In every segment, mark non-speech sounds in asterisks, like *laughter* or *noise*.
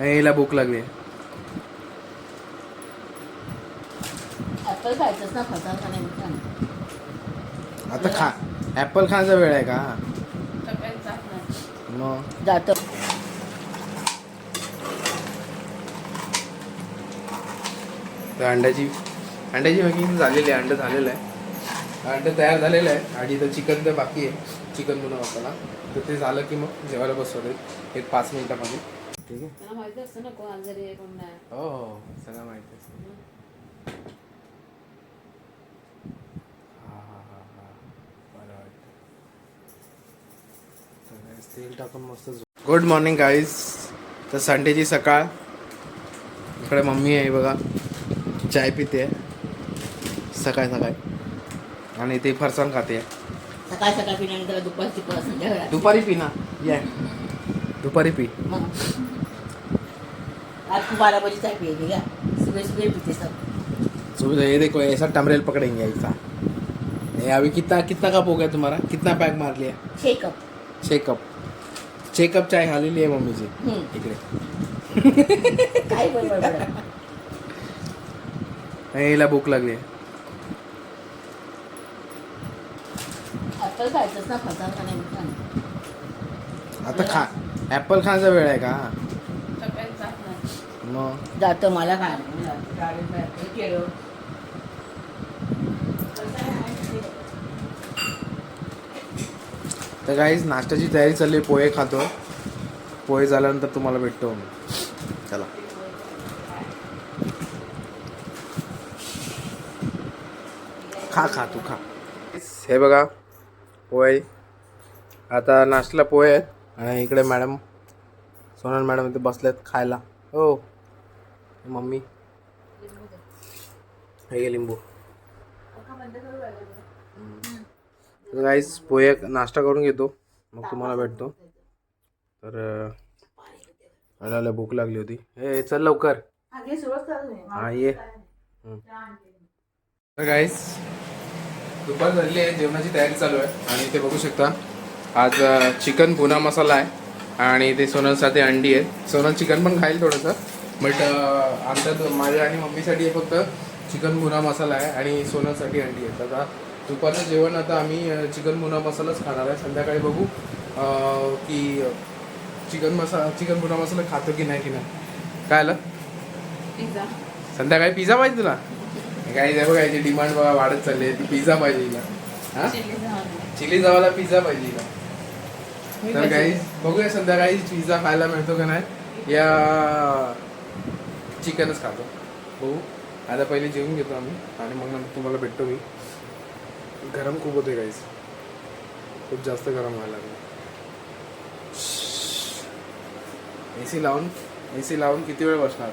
हिला भूक लागली. ऍपल खायचंच ना खाता का नाही म्हणता. आता खा ऍपल खायचा वेळ आहे का? मग? जातो. तर अंड्याची अंड्याची मॅगिंग झालेली आहे अंडं झालेलं आहे. अंडं तयार झालेलं आहे आणि इथं चिकन तर बाकी आहे. चिकन बनव आपल्याला. तर ते झालं की मग जेवायला बसवते एक पाच मिनिटामध्ये. ठीक आहे? त्यांना माहिती असतं ना कोण आजारी आहे कोण नाही. हो हो सगळं माहिती आहे हा. हा हा हा बरं वाटतं. तर guys, तेल टाकून मस्त गुड मॉर्निंग गाईज तर संडेची सकाळ. इकडे मम्मी आहे बघा. चाय पिते. सकाळी सकाळी. आणि ते फरसाण खाते. सकाळ सकाळ पिल्यानंतर दुपारची परत संध्याकाळ दुपारी पी ना या. दुपारी पी. मग. आज तू बारा बजे चाय पिएगी क्या सुबह सुबह पीते सब सुबह ये देखो ऐसा टमरेल पकड़ेंगे ऐसा ये अभी कितना कितना कप हो गया तुम्हारा? कितना पैक मार लिया? छे कप छः कप छः कप चाय खाल्लेली आहे मम्मीची हम्म. इकडे. काही बडबड आणि हिला भूक लागली ऍपल खायचंच ना. आता खा ॲपल खायचा वेळ आहे का? सकाळी जात नाही. मग? जातो मला काय केलं तर काहीच नाश्त्याची तयारी चालली आहे पोहे खातो. पोहे झाल्यानंतर तुम्हाला भेटतो. मी चला. खा खा तू खा. हे बघा पोहे. आता नाश्त्याला पोहे आहेत. आणि इकडे मॅडम सोनल मॅडम इथे बसल्यात खायला. हो. मम्मी. हे लिंबू. गाईस पोहे नाश्ता करून घेतो. मग तुम्हाला भेटतो. तर मला भूक लागली होती. हे चल लवकर. हा ये. तर दुपार झाली आहे जेवणाची तयारी चालू आहे. आणि ते बघू शकता आज चिकन पुना मसाला आहे आणि ते सोनलसाठी अंडी आहे सोनल चिकन पण खाईल थोडंसं बट आमच्या माझ्या आणि मम्मीसाठी हे फक्त चिकन पुना मसाला आहे आणि सोनलसाठी अंडी आहे आता दुपारचं जेवण आता आम्ही चिकन पुना मसालाच खाणार आहे. संध्याकाळी बघू की चिकन मसाला चिकन पुना मसाला खातो की नाही की नाही. काय आलं? संध्याकाळी पिझ्झा पाहिजे तुला? काही बघा याची डिमांड बघा वाढत चालली आहे. ती पिझ्झा पाहिजे हा? चिली जावाला पिझ्झा पाहिजे तर काही बघूया संध्याकाळी पिझ्झा खायला मिळतो का नाही. या चिकनच खातो. बघू. आता पहिले जेवून घेतो आम्ही. आणि मग नंतर तुम्हाला भेटतो मी. गरम खूप होते काहीच खूप जास्त गरम व्हायला लागलं. ए सी लावून ए सी लावून किती वेळ बसणार?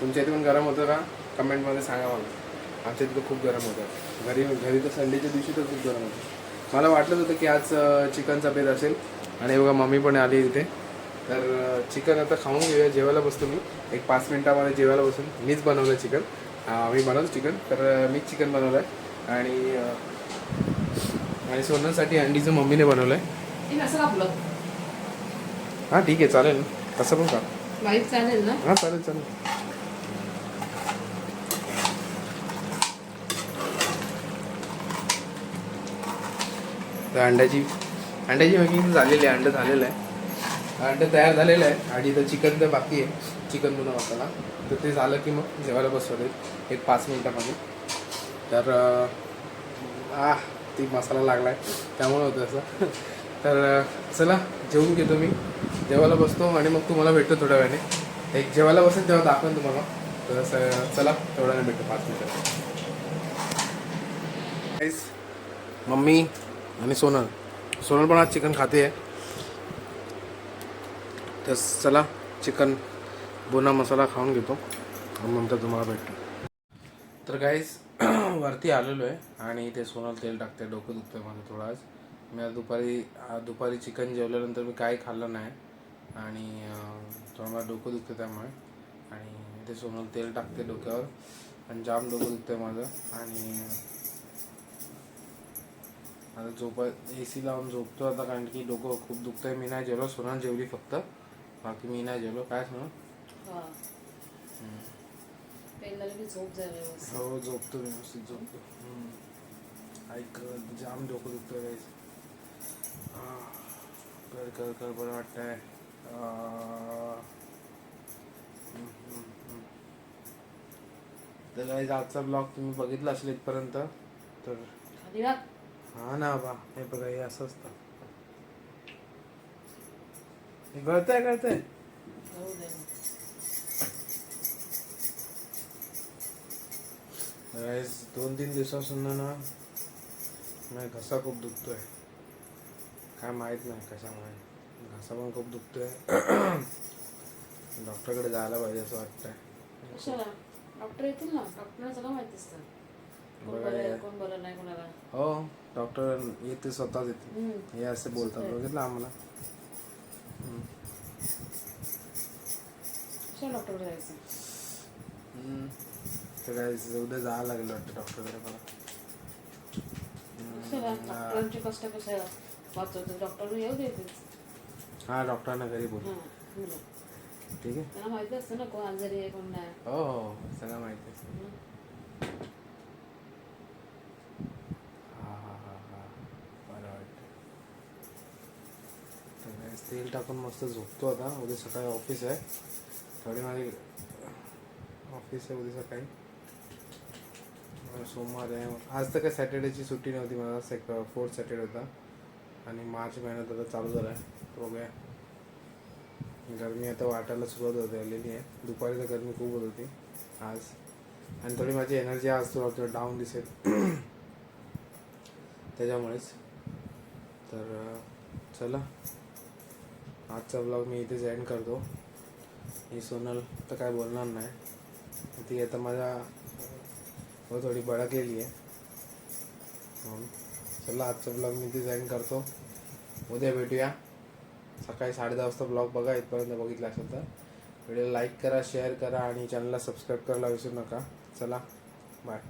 तुमच्या इथे पण गरम होतं का? कमेंटमध्ये सांगा मला. आमच्या इथे खूप गरम होतं. घरी घरी तर संडेच्या दिवशी तर खूप गरम होतं. मला वाटलं होतं की आज चिकनचा बेत असेल. आणि बघा मम्मी पण आली इथे. तर चिकन आता खाऊन घेऊया जेवायला बसतो मी. एक पाच मिनिटामध्ये जेवायला बसून मीच बनवलं चिकन. मी बनवलं चिकन. तर मीच चिकन बनवलं आहे. आणि आणि सोनलसाठी अंडीचं मम्मीने बनवलं आहे हां ठीक आहे चालेल. तसं पण का चालेल ना? हां चालेल चालेल. तर अंड्याची अंड्याची मेकिंग झालेली आहे अंडं झालेलं आहे. अंडं तयार झालेलं आहे आणि इथं चिकन तर बाकी आहे. चिकन बनव आपल्याला. तर ते झालं की मग जेवायला बसवते एक पाच मिनिटामध्ये तर आ ती मसाला लागला आहे त्यामुळे होतं असं. तर चला जेवून घेतो मी. जेवायला बसतो आणि मग तुम्हाला भेटतो थोड्या वेळाने. एक जेवायला बसेल तेव्हा दाखवेन तुम्हाला. तर चला थोड्या वेळ भेटतो पाच मिनिटात मम्मी आणि सोनल. सोनल पण आज चिकन खाते आहे. तर चला चिकन बोना मसाला खाऊन घेतो. आणि नंतर तुम्हाला भेटतो. तर काहीच *clears throat* वरती आलेलो आहे आणि ते सोनल तेल टाकते डोकं दुखतं माझं थोडं आज. मी आज दुपारी दुपारी चिकन जेवल्यानंतर मी काही खाल्लं नाही. आणि थोडं मला डोकं दुखतं त्यामुळे. आणि ते सोनल तेल टाकते डोक्यावर. आणि जाम डोकं दुखतं माझं. आणि आता झोपा ए सी लावून झोपतो आता कारण की डोकं खूप दुखतंय. मी नाही जेवलो सोना जेवली फक्त. बाकी मी नाही जेवलो. काय सोना हा. झोप हो झोपतो मी व्यवस्थित झोपतो. ऐक जाम डोकं guys. आह, कर कर कर बरं वाटतंय. आह. तर guys, आजचा ब्लॉग तुम्ही बघितला असेल इथपर्यंत तर हा ना बा हे बघा हे असं असतं. हे गळतंय गळतंय? दोन तीन दिवसापासून ना नाही घसा खूप दुखतोय. काय माहीत नाही कशामुळे. घसा पण खूप दुखतोय. *clears throat* डॉक्टरकडे जायला पाहिजे असं वाटतंय. डॉक्टर येतील ना? डॉक्टरला सगळं माहिती असतं. कोण नाही कोणाला. हो डॉक्टर येते स्वतःच येते. हे असे बोलतात बघितलं आम्हाला? डॉक्टरकडे जायचं. तर काय उद्या जायला लागेल वाटतं डॉक्टरकडे मला हा. डॉक्टरांचे कष्ट कशाला वाचवतो डॉक्टर येऊ देतेच हा डॉक्टरांना घरी बोल. हां ठीक आहे? त्यांना माहिती असतं ना कोण आजारी आहे कोण नाही. हो हो सगळं माहिती आहे हं. हा हा हा हा बरं वाटतं तेल टाकून मस्त झोपतो आता. उद्या सकाळी ऑफिस आहे. थोडी माझी ऑफिस आहे उद्या सकाळी. सोमवार आहे. आज तर काय सॅटर्डेची सुट्टी नव्हती मला. सेक फोर्थ सॅटर्डे होता. आणि मार्च महिन्यात आता चालू झाला आहे. बघूया. गरमी आता वाटायला सुरुवात होते आलेली आहे. दुपारी तर गरमी खूप होत होती. आज. आणि थोडी माझी एनर्जी आज थोडा थोडं डाऊन दिसेल. *clears throat* त्याच्यामुळेच. तर चला. आजचा ब्लॉग मी इथेच एंड करतो. ही सोनल तर काय बोलणार नाही. ती आता माझ्या हो थोडी बळकलेली आहे. म्हणून चला आजचा ब्लॉग मी इथेच एंड करतो. उद्या भेटूया. सकाळी साडे दहा वाजता ब्लॉग बघा इथपर्यंत बघितला असेल तर. व्हिडिओ लाईक करा शेअर करा आणि चॅनलला सबस्क्राईब करायला विसरू नका. चला बाय